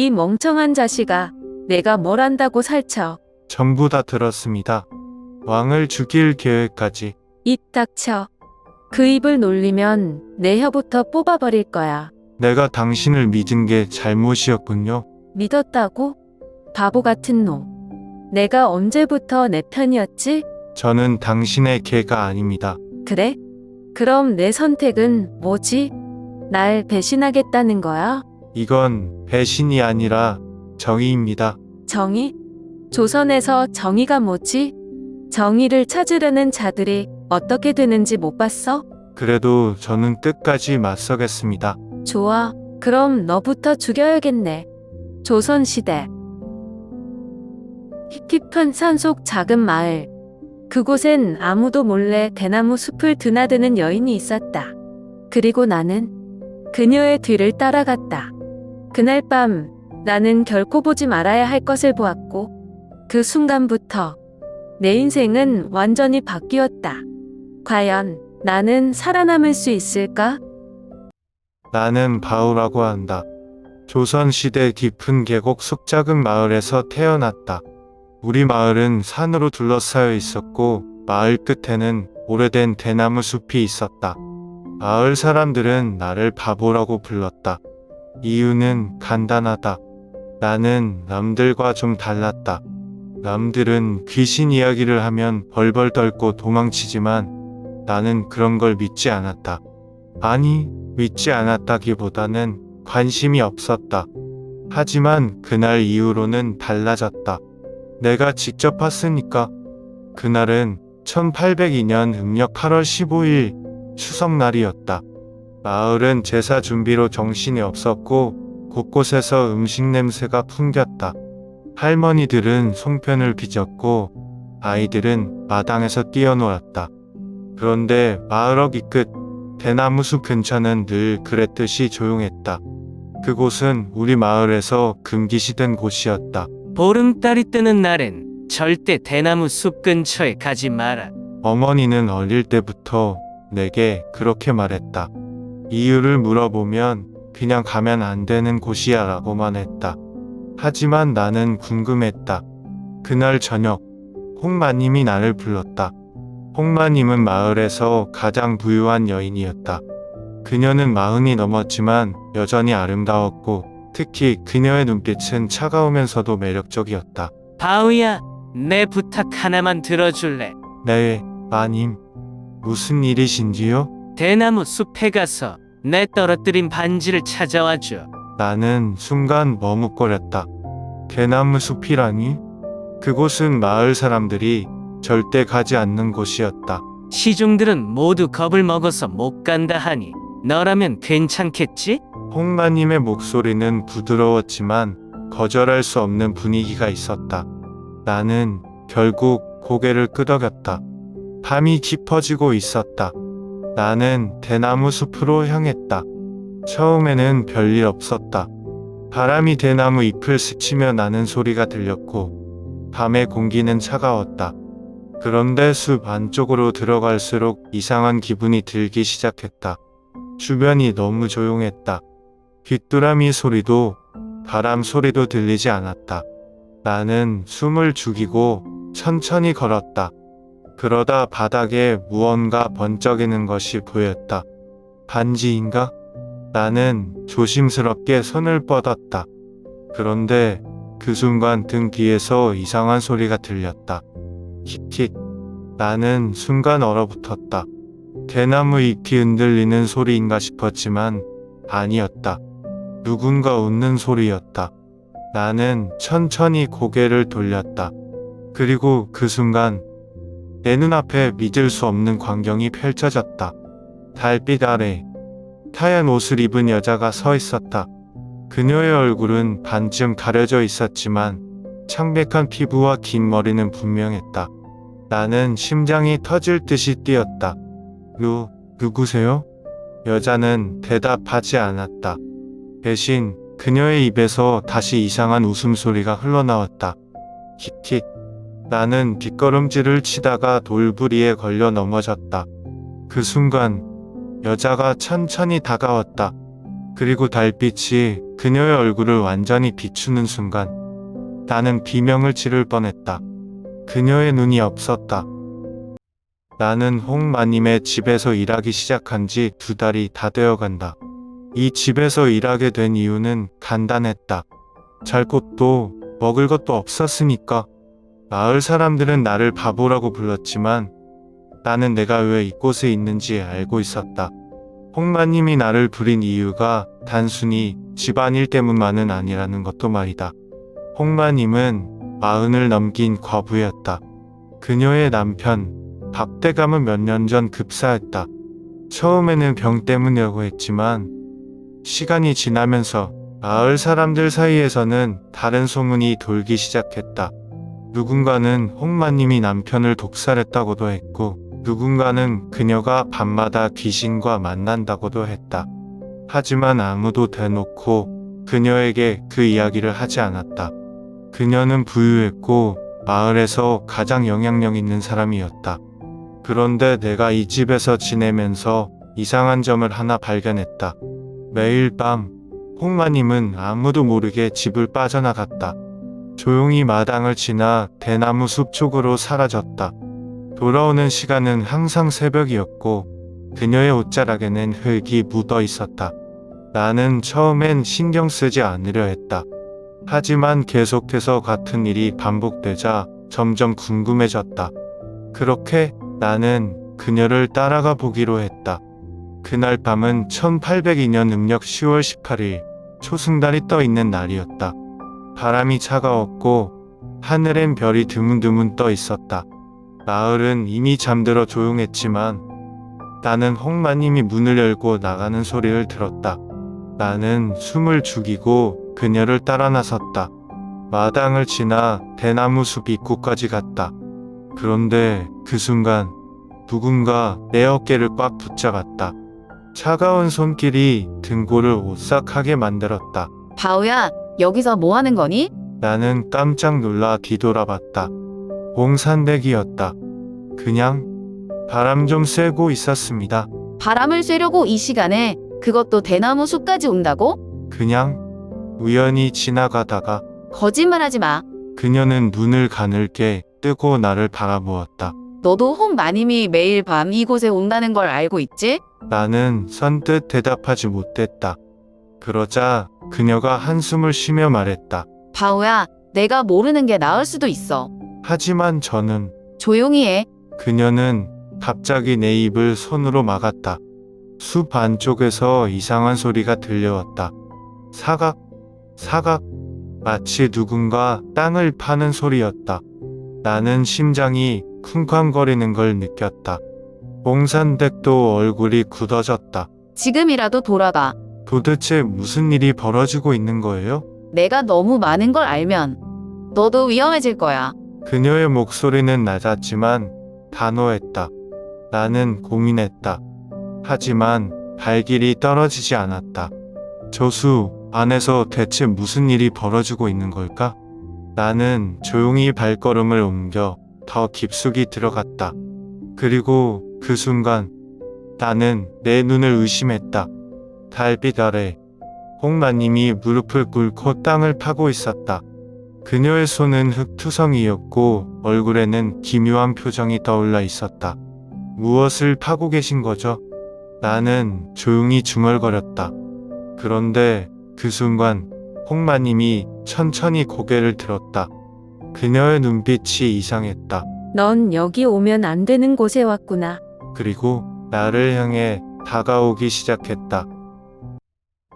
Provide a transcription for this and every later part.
이 멍청한 자식아, 내가 뭘 안다고 살쳐. 전부 다 들었습니다. 왕을 죽일 계획까지. 입 닥쳐. 그 입을 놀리면 내 혀부터 뽑아버릴 거야. 내가 당신을 믿은 게 잘못이었군요. 믿었다고? 바보 같은 놈. 내가 언제부터 내 편이었지? 저는 당신의 개가 아닙니다. 그래? 그럼 내 선택은 뭐지? 날 배신하겠다는 거야? 이건 배신이 아니라 정의입니다. 정의? 조선에서 정의가 뭐지? 정의를 찾으려는 자들이 어떻게 되는지 못 봤어? 그래도 저는 끝까지 맞서겠습니다. 좋아. 그럼 너부터 죽여야겠네. 조선시대. 깊은 산속 작은 마을. 그곳엔 아무도 몰래 대나무 숲을 드나드는 여인이 있었다. 그리고 나는 그녀의 뒤를 따라갔다. 그날 밤 나는 결코 보지 말아야 할 것을 보았고 그 순간부터 내 인생은 완전히 바뀌었다. 과연 나는 살아남을 수 있을까? 나는 바우라고 한다. 조선시대 깊은 계곡 속 작은 마을에서 태어났다. 우리 마을은 산으로 둘러싸여 있었고 마을 끝에는 오래된 대나무 숲이 있었다. 마을 사람들은 나를 바보라고 불렀다. 이유는 간단하다. 나는 남들과 좀 달랐다. 남들은 귀신 이야기를 하면 벌벌 떨고 도망치지만 나는 그런 걸 믿지 않았다. 아니, 믿지 않았다기보다는 관심이 없었다. 하지만 그날 이후로는 달라졌다. 내가 직접 봤으니까. 그날은 1802년 음력 8월 15일 추석날이었다. 마을은 제사 준비로 정신이 없었고 곳곳에서 음식 냄새가 풍겼다. 할머니들은 송편을 빚었고 아이들은 마당에서 뛰어놀았다. 그런데 마을 어귀 끝 대나무 숲 근처는 늘 그랬듯이 조용했다. 그곳은 우리 마을에서 금기시된 곳이었다. 보름달이 뜨는 날엔 절대 대나무 숲 근처에 가지 마라. 어머니는 어릴 때부터 내게 그렇게 말했다. 이유를 물어보면 그냥 가면 안 되는 곳이야 라고만 했다. 하지만 나는 궁금했다. 그날 저녁, 홍마님이 나를 불렀다. 홍마님은 마을에서 가장 부유한 여인이었다. 그녀는 마흔이 넘었지만 여전히 아름다웠고 특히 그녀의 눈빛은 차가우면서도 매력적이었다. 바우야, 내 부탁 하나만 들어줄래? 네, 마님. 무슨 일이신지요? 대나무 숲에 가서 내 떨어뜨린 반지를 찾아와 줘. 나는 순간 머뭇거렸다. 대나무 숲이라니? 그곳은 마을 사람들이 절대 가지 않는 곳이었다. 시중들은 모두 겁을 먹어서 못 간다 하니 너라면 괜찮겠지? 홍마님의 목소리는 부드러웠지만 거절할 수 없는 분위기가 있었다. 나는 결국 고개를 끄덕였다. 밤이 깊어지고 있었다. 나는 대나무 숲으로 향했다. 처음에는 별일 없었다. 바람이 대나무 잎을 스치며 나는 소리가 들렸고, 밤의 공기는 차가웠다. 그런데 숲 안쪽으로 들어갈수록 이상한 기분이 들기 시작했다. 주변이 너무 조용했다. 귀뚜라미 소리도 바람 소리도 들리지 않았다. 나는 숨을 죽이고 천천히 걸었다. 그러다 바닥에 무언가 번쩍이는 것이 보였다. 반지인가? 나는 조심스럽게 손을 뻗었다. 그런데 그 순간 등 뒤에서 이상한 소리가 들렸다. 킥킥. 나는 순간 얼어붙었다. 대나무 잎이 흔들리는 소리인가 싶었지만 아니었다. 누군가 웃는 소리였다. 나는 천천히 고개를 돌렸다. 그리고 그 순간 내 눈앞에 믿을 수 없는 광경이 펼쳐졌다. 달빛 아래 하얀 옷을 입은 여자가 서 있었다. 그녀의 얼굴은 반쯤 가려져 있었지만 창백한 피부와 긴 머리는 분명했다. 나는 심장이 터질 듯이 뛰었다. 누, 누구세요? 여자는 대답하지 않았다. 대신 그녀의 입에서 다시 이상한 웃음소리가 흘러나왔다. 킥킥. 나는 뒷걸음질을 치다가 돌부리에 걸려 넘어졌다. 그 순간 여자가 천천히 다가왔다. 그리고 달빛이 그녀의 얼굴을 완전히 비추는 순간 나는 비명을 지를 뻔했다. 그녀의 눈이 없었다. 나는 홍마님의 집에서 일하기 시작한 지 두 달이 다 되어 간다. 이 집에서 일하게 된 이유는 간단했다. 잘 곳도 먹을 것도 없었으니까. 마을 사람들은 나를 바보라고 불렀지만 나는 내가 왜 이곳에 있는지 알고 있었다. 홍마님이 나를 부린 이유가 단순히 집안일 때문만은 아니라는 것도 말이다. 홍마님은 마흔을 넘긴 과부였다. 그녀의 남편 박대감은 몇 년 전 급사했다. 처음에는 병 때문이라고 했지만 시간이 지나면서 마을 사람들 사이에서는 다른 소문이 돌기 시작했다. 누군가는 홍마님이 남편을 독살했다고도 했고 누군가는 그녀가 밤마다 귀신과 만난다고도 했다. 하지만 아무도 대놓고 그녀에게 그 이야기를 하지 않았다. 그녀는 부유했고 마을에서 가장 영향력 있는 사람이었다. 그런데 내가 이 집에서 지내면서 이상한 점을 하나 발견했다. 매일 밤 홍마님은 아무도 모르게 집을 빠져나갔다. 조용히 마당을 지나 대나무 숲 쪽으로 사라졌다. 돌아오는 시간은 항상 새벽이었고 그녀의 옷자락에는 흙이 묻어 있었다. 나는 처음엔 신경 쓰지 않으려 했다. 하지만 계속해서 같은 일이 반복되자 점점 궁금해졌다. 그렇게 나는 그녀를 따라가 보기로 했다. 그날 밤은 1802년 음력 10월 18일 초승달이 떠 있는 날이었다. 바람이 차가웠고 하늘엔 별이 드문드문 떠 있었다. 마을은 이미 잠들어 조용했지만 나는 홍마님이 문을 열고 나가는 소리를 들었다. 나는 숨을 죽이고 그녀를 따라 나섰다. 마당을 지나 대나무 숲 입구까지 갔다. 그런데 그 순간 누군가 내 어깨를 꽉 붙잡았다. 차가운 손길이 등골을 오싹하게 만들었다. 바우야, 여기서 뭐 하는 거니? 나는 깜짝 놀라 뒤돌아봤다. 봉산댁이었다. 그냥 바람 좀 쐬고 있었습니다. 바람을 쐬려고 이 시간에 그것도 대나무 숲까지 온다고? 그냥 우연히 지나가다가 거짓말하지 마. 그녀는 눈을 가늘게 뜨고 나를 바라보았다. 너도 홍 마님이 매일 밤 이곳에 온다는 걸 알고 있지? 나는 선뜻 대답하지 못했다. 그러자 그녀가 한숨을 쉬며 말했다. 바우야, 내가 모르는 게 나을 수도 있어. 하지만 저는 조용히 해. 그녀는 갑자기 내 입을 손으로 막았다. 숲 안쪽에서 이상한 소리가 들려왔다. 사각, 사각, 마치 누군가 땅을 파는 소리였다. 나는 심장이 쿵쾅거리는 걸 느꼈다. 봉산댁도 얼굴이 굳어졌다. 지금이라도 돌아가. 도대체 무슨 일이 벌어지고 있는 거예요? 내가 너무 많은 걸 알면 너도 위험해질 거야. 그녀의 목소리는 낮았지만 단호했다. 나는 고민했다. 하지만 발길이 떨어지지 않았다. 저수 안에서 대체 무슨 일이 벌어지고 있는 걸까? 나는 조용히 발걸음을 옮겨 더 깊숙이 들어갔다. 그리고 그 순간 나는 내 눈을 의심했다. 달빛 아래 홍마님이 무릎을 꿇고 땅을 파고 있었다. 그녀의 손은 흙투성이였고 얼굴에는 기묘한 표정이 떠올라 있었다. 무엇을 파고 계신 거죠? 나는 조용히 중얼거렸다. 그런데 그 순간 홍마님이 천천히 고개를 들었다. 그녀의 눈빛이 이상했다. 넌 여기 오면 안 되는 곳에 왔구나. 그리고 나를 향해 다가오기 시작했다.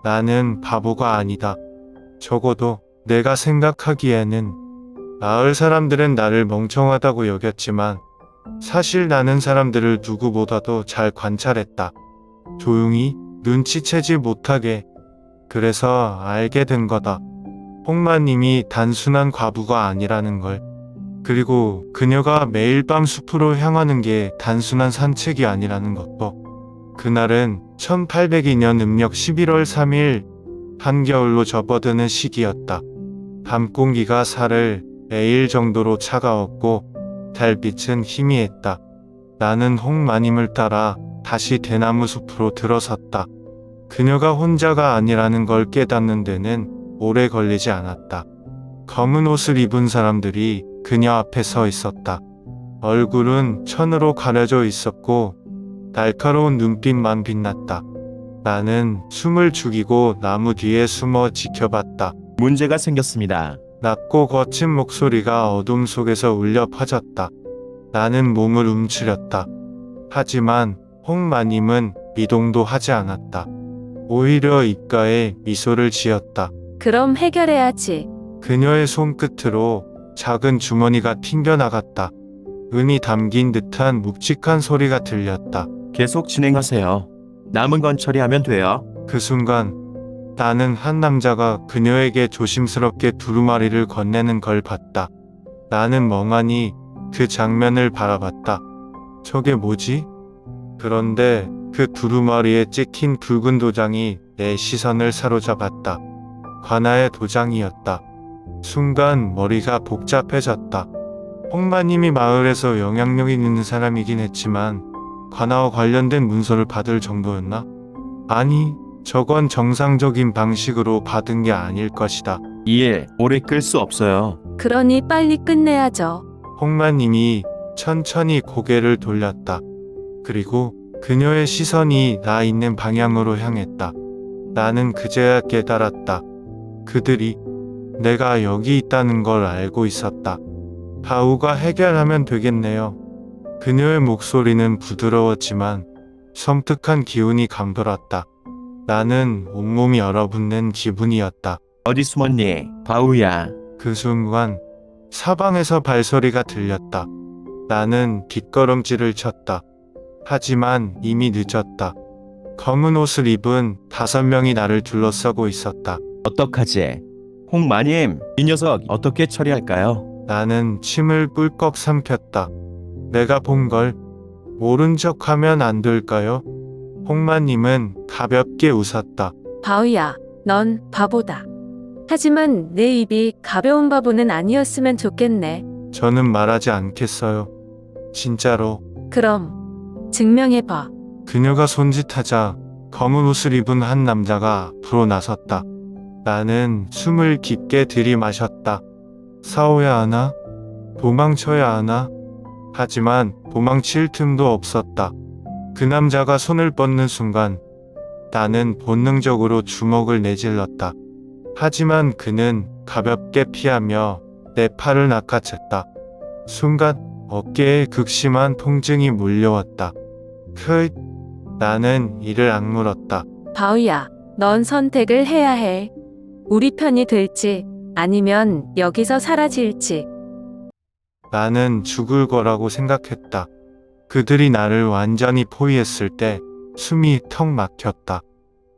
나는 바보가 아니다. 적어도 내가 생각하기에는 마을 사람들은 나를 멍청하다고 여겼지만 사실 나는 사람들을 누구보다도 잘 관찰했다. 조용히 눈치채지 못하게. 그래서 알게 된 거다. 홍마님이 단순한 과부가 아니라는 걸. 그리고 그녀가 매일 밤 숲으로 향하는 게 단순한 산책이 아니라는 것도. 그날은 1802년 음력 11월 3일 한겨울로 접어드는 시기였다. 밤 공기가 살을 내일 정도로 차가웠고 달빛은 희미했다. 나는 홍마님을 따라 다시 대나무 숲으로 들어섰다. 그녀가 혼자가 아니라는 걸 깨닫는 데는 오래 걸리지 않았다. 검은 옷을 입은 사람들이 그녀 앞에 서 있었다. 얼굴은 천으로 가려져 있었고 날카로운 눈빛만 빛났다. 나는 숨을 죽이고 나무 뒤에 숨어 지켜봤다. 문제가 생겼습니다. 낮고 거친 목소리가 어둠 속에서 울려 퍼졌다. 나는 몸을 움츠렸다. 하지만 홍마님은 미동도 하지 않았다. 오히려 입가에 미소를 지었다. 그럼 해결해야지. 그녀의 손끝으로 작은 주머니가 튕겨나갔다. 은이 담긴 듯한 묵직한 소리가 들렸다. 계속 진행하세요. 남은 건 처리하면 돼요. 그 순간 나는 한 남자가 그녀에게 조심스럽게 두루마리를 건네는 걸 봤다. 나는 멍하니 그 장면을 바라봤다. 저게 뭐지? 그런데 그 두루마리에 찍힌 붉은 도장이 내 시선을 사로잡았다. 관아의 도장이었다. 순간 머리가 복잡해졌다. 홍마님이 마을에서 영향력 있는 사람이긴 했지만 관아와 관련된 문서를 받을 정도였나? 아니, 저건 정상적인 방식으로 받은 게 아닐 것이다. 이일 오래 끌 수 없어요. 그러니 빨리 끝내야죠. 홍마님이 천천히 고개를 돌렸다. 그리고 그녀의 시선이 나 있는 방향으로 향했다. 나는 그제야 깨달았다. 그들이 내가 여기 있다는 걸 알고 있었다. 바우가 해결하면 되겠네요. 그녀의 목소리는 부드러웠지만 섬뜩한 기운이 감돌았다. 나는 온몸이 얼어붙는 기분이었다. 어디 숨었니? 바우야. 그 순간 사방에서 발소리가 들렸다. 나는 뒷걸음질을 쳤다. 하지만 이미 늦었다. 검은 옷을 입은 다섯 명이 나를 둘러싸고 있었다. 어떡하지? 홍마님, 이 녀석 어떻게 처리할까요? 나는 침을 꿀꺽 삼켰다. 내가 본 걸 모른 척 하면 안 될까요? 홍마님은 가볍게 웃었다. 바우야, 넌 바보다. 하지만 내 입이 가벼운 바보는 아니었으면 좋겠네. 저는 말하지 않겠어요. 진짜로. 그럼 증명해봐. 그녀가 손짓하자 검은 옷을 입은 한 남자가 앞으로 나섰다. 나는 숨을 깊게 들이마셨다. 싸워야 하나? 도망쳐야 하나? 하지만 도망칠 틈도 없었다. 그 남자가 손을 뻗는 순간 나는 본능적으로 주먹을 내질렀다. 하지만 그는 가볍게 피하며 내 팔을 낚아챘다. 순간 어깨에 극심한 통증이 몰려왔다. 그 나는 이를 악물었다. 바우야, 넌 선택을 해야 해. 우리 편이 될지 아니면 여기서 사라질지. 나는 죽을 거라고 생각했다. 그들이 나를 완전히 포위했을 때 숨이 턱 막혔다.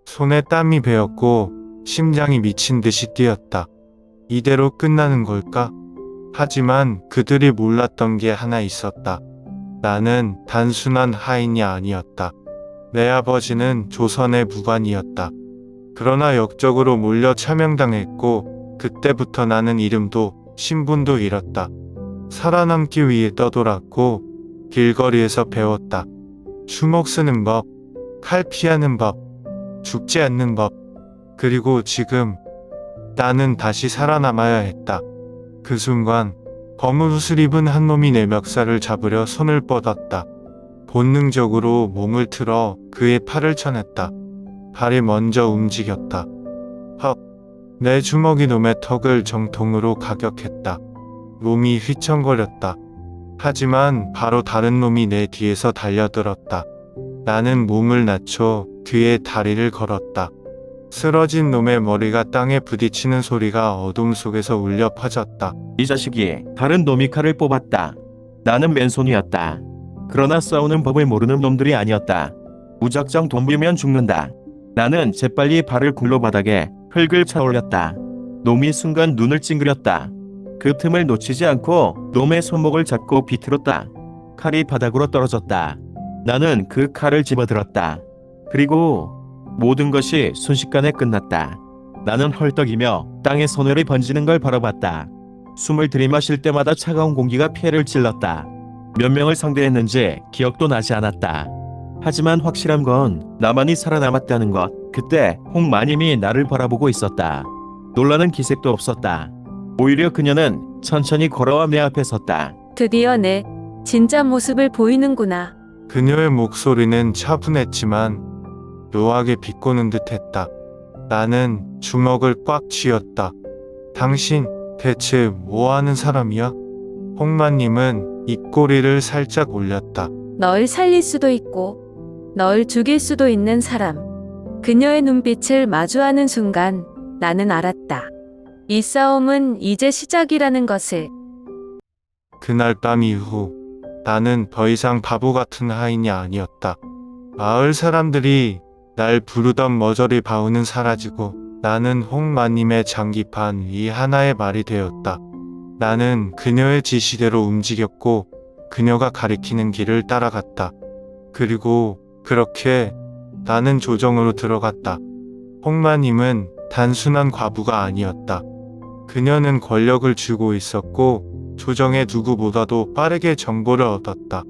손에 땀이 배었고 심장이 미친 듯이 뛰었다. 이대로 끝나는 걸까? 하지만 그들이 몰랐던 게 하나 있었다. 나는 단순한 하인이 아니었다. 내 아버지는 조선의 무관이었다. 그러나 역적으로 몰려 차명당했고 그때부터 나는 이름도 신분도 잃었다. 살아남기 위해 떠돌았고 길거리에서 배웠다. 주먹 쓰는 법, 칼 피하는 법, 죽지 않는 법. 그리고 지금 나는 다시 살아남아야 했다. 그 순간 검은 옷을 입은 한 놈이 내 멱살을 잡으려 손을 뻗었다. 본능적으로 몸을 틀어 그의 팔을 쳐냈다. 발이 먼저 움직였다. 헉! 내 주먹이 놈의 턱을 정통으로 가격했다. 놈이 휘청거렸다. 하지만 바로 다른 놈이 내 뒤에서 달려들었다. 나는 몸을 낮춰 그의 다리를 걸었다. 쓰러진 놈의 머리가 땅에 부딪히는 소리가 어둠 속에서 울려 퍼졌다. 이 자식이 다른 놈이 칼을 뽑았다. 나는 맨손이었다. 그러나 싸우는 법을 모르는 놈들이 아니었다. 무작정 덤비면 죽는다. 나는 재빨리 발을 굴러 바닥에 흙을 차올렸다. 놈이 순간 눈을 찡그렸다. 그 틈을 놓치지 않고 놈의 손목을 잡고 비틀었다. 칼이 바닥으로 떨어졌다. 나는 그 칼을 집어들었다. 그리고 모든 것이 순식간에 끝났다. 나는 헐떡이며 땅에 손을 번지는 걸 바라봤다. 숨을 들이마실 때마다 차가운 공기가 폐를 찔렀다. 몇 명을 상대했는지 기억도 나지 않았다. 하지만 확실한 건 나만이 살아남았다는 것, 그때 홍마님이 나를 바라보고 있었다. 놀라는 기색도 없었다. 오히려 그녀는 천천히 걸어와 내 앞에 섰다. 드디어 내 진짜 모습을 보이는구나. 그녀의 목소리는 차분했지만 묘하게 비꼬는 듯했다. 나는 주먹을 꽉 쥐었다. 당신 대체 뭐 하는 사람이야? 홍마님은 입꼬리를 살짝 올렸다. 널 살릴 수도 있고, 널 죽일 수도 있는 사람. 그녀의 눈빛을 마주하는 순간 나는 알았다. 이 싸움은 이제 시작이라는 것을. 그날 밤 이후 나는 더 이상 바보 같은 하인이 아니었다. 마을 사람들이 날 부르던 머저리 바우는 사라지고 나는 홍마님의 장기판 이 하나의 말이 되었다. 나는 그녀의 지시대로 움직였고 그녀가 가리키는 길을 따라갔다. 그리고 그렇게 나는 조정으로 들어갔다. 홍마님은 단순한 과부가 아니었다. 그녀는 권력을 쥐고 있었고 조정의 누구보다도 빠르게 정보를 얻었다.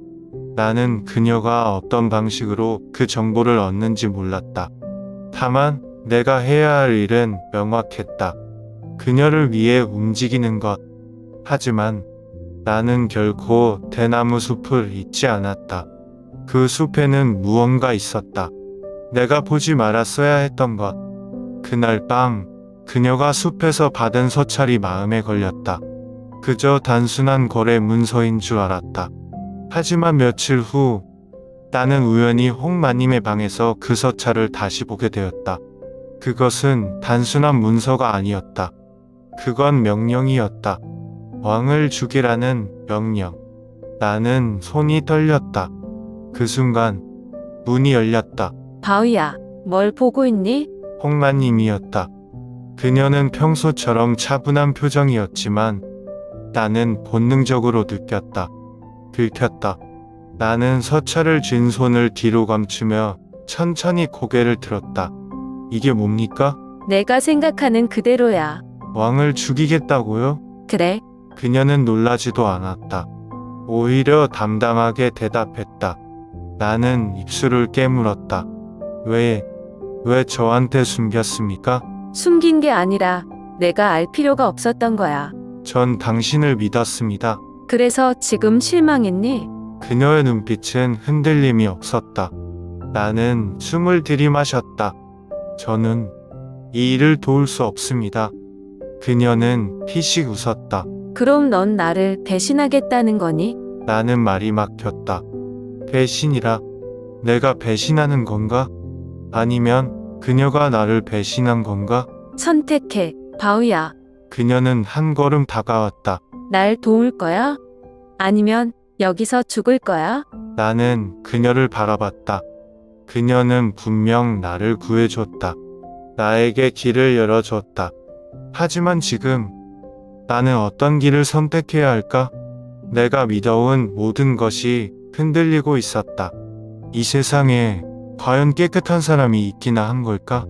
나는 그녀가 어떤 방식으로 그 정보를 얻는지 몰랐다. 다만 내가 해야 할 일은 명확했다. 그녀를 위해 움직이는 것. 하지만 나는 결코 대나무 숲을 잊지 않았다. 그 숲에는 무언가 있었다. 내가 보지 말았어야 했던 것. 그날 밤 그녀가 숲에서 받은 서찰이 마음에 걸렸다. 그저 단순한 거래 문서인 줄 알았다. 하지만 며칠 후 나는 우연히 홍마님의 방에서 그 서찰을 다시 보게 되었다. 그것은 단순한 문서가 아니었다. 그건 명령이었다. 왕을 죽이라는 명령. 나는 손이 떨렸다. 그 순간 문이 열렸다. 바위야, 뭘 보고 있니? 홍마님이었다. 그녀는 평소처럼 차분한 표정이었지만 나는 본능적으로 느꼈다. 들켰다. 나는 서찰을 쥔 손을 뒤로 감추며 천천히 고개를 들었다. 이게 뭡니까? 내가 생각하는 그대로야. 왕을 죽이겠다고요? 그래, 그녀는 놀라지도 않았다. 오히려 담담하게 대답했다. 나는 입술을 깨물었다. 왜, 왜 저한테 숨겼습니까? 숨긴 게 아니라 내가 알 필요가 없었던 거야. 전 당신을 믿었습니다. 그래서 지금 실망했니? 그녀의 눈빛은 흔들림이 없었다. 나는 숨을 들이마셨다. 저는 이 일을 도울 수 없습니다. 그녀는 피식 웃었다. 그럼 넌 나를 배신하겠다는 거니? 나는 말이 막혔다. 배신이라 내가 배신하는 건가? 아니면 그녀가 나를 배신한 건가? 선택해, 바위야. 그녀는 한 걸음 다가왔다. 날 도울 거야? 아니면 여기서 죽을 거야? 나는 그녀를 바라봤다. 그녀는 분명 나를 구해줬다. 나에게 길을 열어줬다. 하지만 지금 나는 어떤 길을 선택해야 할까? 내가 믿어온 모든 것이 흔들리고 있었다. 이 세상에 과연 깨끗한 사람이 있기나 한 걸까?